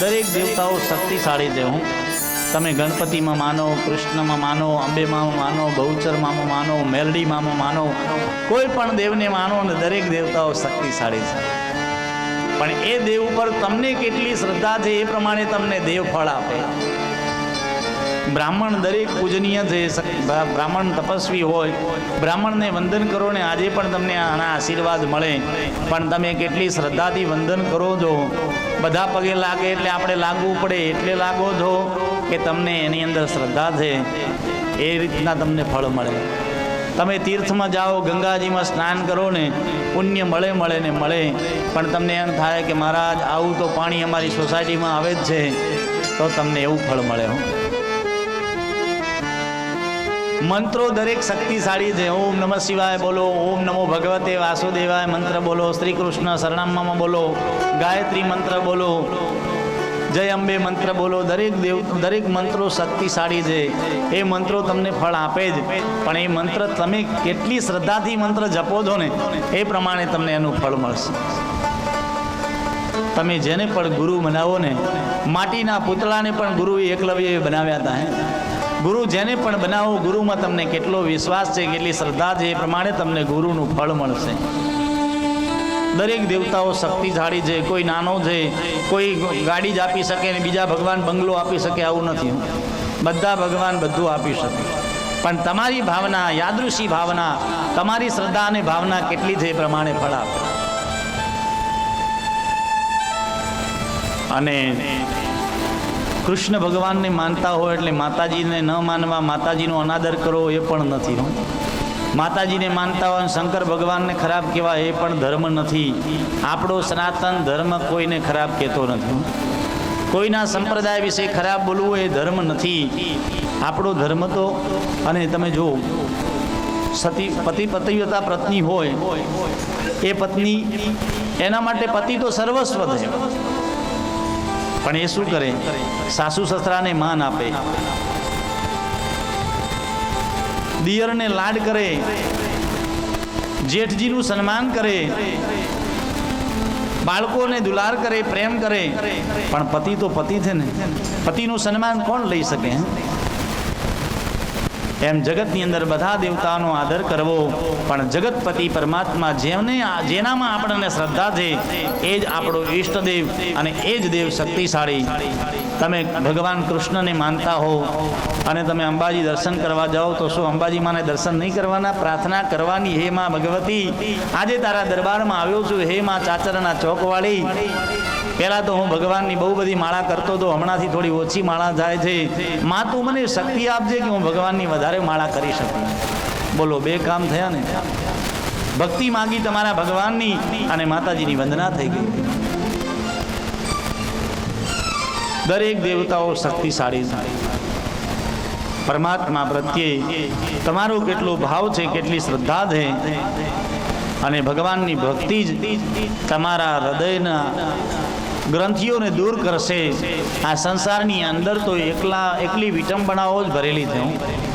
દરેક દેવતાઓ શક્તિશાળી છે હું. તમે ગણપતિમાં માનો, કૃષ્ણમાં માનો, અંબેમાં માનો, બહુચરમાં માનો, મેલડીમાં માનો, કોઈ પણ દેવને માનો અને દરેક દેવતાઓ શક્તિશાળી છે. પણ એ દેવ ઉપર તમને કેટલી શ્રદ્ધા છે એ પ્રમાણે તમને દેવ ફળ આપે. બ્રાહ્મણ દરેક પૂજનીય છે બ્રાહ્મણ તપસ્વી હોય, બ્રાહ્મણને વંદન કરો ને આજે પણ તમને આના આશીર્વાદ મળે. પણ તમે કેટલી શ્રદ્ધાથી વંદન કરો છો. બધા પગે લાગે એટલે આપણે લાગવું પડે, એટલે લાગો છો કે તમને એની અંદર શ્રદ્ધા છે. એ રીતના તમને ફળ મળે. તમે તીર્થમાં જાઓ, ગંગાજીમાં સ્નાન કરો ને, પુણ્ય મળે મળે ને મળે. પણ તમને એમ થાય કે મહારાજ, આવું તો પાણી અમારી સોસાયટીમાં આવે જ છે, તો તમને એવું ફળ મળે હો. મંત્રો દરેક શક્તિશાળી છે. ઓમ નમઃ શિવાય બોલો, ઓમ નમો ભગવતે વાસુદેવાય મંત્ર બોલો, શ્રી કૃષ્ણ શરણામમાં બોલો, ગાયત્રી મંત્ર બોલો, જય અંબે મંત્ર બોલો. દરેક દેવ, દરેક મંત્રો શક્તિશાળી છે. એ મંત્રો તમને ફળ આપે જ. પણ એ મંત્ર તમે કેટલી શ્રદ્ધાથી મંત્ર જપો છો ને, એ પ્રમાણે તમને એનું ફળ મળશે. તમે જેને પણ ગુરુ બનાવો ને, માટીના પૂતળાને પણ ગુરુ એકલવ્યએ બનાવ્યા હતા, હે. ગુરુ જેને પણ બનાવો, ગુરુમાં તમને કેટલો વિશ્વાસ છે, કેટલી શ્રદ્ધા છે, એ પ્રમાણે તમને ગુરુનું ફળ મળશે. દરેક દેવતાઓ શક્તિશાળી છે, કોઈ નાનો છે, કોઈ ગાડી જ આપી શકે ને બીજા ભગવાન બંગલો આપી શકે આવું નથી. બધા ભગવાન બધું આપી શકે. પણ તમારી ભાવના, યાદૃશી ભાવના, તમારી શ્રદ્ધા અને ભાવના કેટલી છે એ પ્રમાણે ફળ આપે. અને કૃષ્ણ ભગવાનને માનતા હોય એટલે માતાજીને ન માનવા માતાજીનો અનાદર કરવો એ પણ નથી હો. માતાજીને માનતા હોય શંકર ભગવાનને ખરાબ કહેવાય એ પણ ધર્મ નથી. આપણો સનાતન ધર્મ કોઈને ખરાબ કહેતો નથી કોઈના સંપ્રદાય વિશે ખરાબ બોલવું એ ધર્મ નથી. આપણો ધર્મ તો, અને તમે જુઓ, સતી, પતિ, પતિવ્રતા પત્ની હોય, એ પત્ની એના માટે પતિ તો સર્વસ્વ છે. પણ એ શું કરે? સાસુ સસરાને માન આપે. દિયરને લાડ કરે. જેઠજીનું સન્માન કરે. બાળકોને દુલાર કરે, પ્રેમ કરે. પણ પતિ તો પતિ છે ને. પતિનું સન્માન કોણ લઈ શકે? એમ જગતની અંદર બધા દેવતાનો આદર કરવો. પણ જગતપતિ પરમાત્મા જેમને જેનામાં આપણને શ્રદ્ધા છે, એ જ આપણો ઈષ્ટદેવ અને એ જ દેવ શક્તિશાળી. તમે ભગવાન કૃષ્ણને માનતા હો અને તમે અંબાજી દર્શન કરવા જાઓ તો શું અંબાજી માને દર્શન નહીં કરવાના? પ્રાર્થના કરવાની હે માં ભગવતી. આજે તારા દરબારમાં આવ્યો છું હે માં ચાચરના ચોકવાળી. પહેલાં તો હું ભગવાનની બહુ બધી માળા કરતો હતો હમણાંથી થોડી ઓછી માળા જાય છે. માં તું મને શક્તિ આપજે કે હું ભગવાનની વધારે માળા કરી શકું. બોલો, બે કામ થયા ને? ભક્તિ માગી તમારા ભગવાનની અને માતાજીની વંદના થઈ ગઈ. દરેક દેવતાઓ શક્તિશાળી પરમાત્મા પ્રત્યે તમારો કેટલો ભાવ છે, કેટલી શ્રદ્ધા છે, અને ભગવાનની ભક્તિ જ તમારા હૃદયના ગ્રંથિઓને દૂર કરશે. આ સંસારની અંદર તો એકલા, એકલી વિટંબણાઓ જ ભરેલી છે.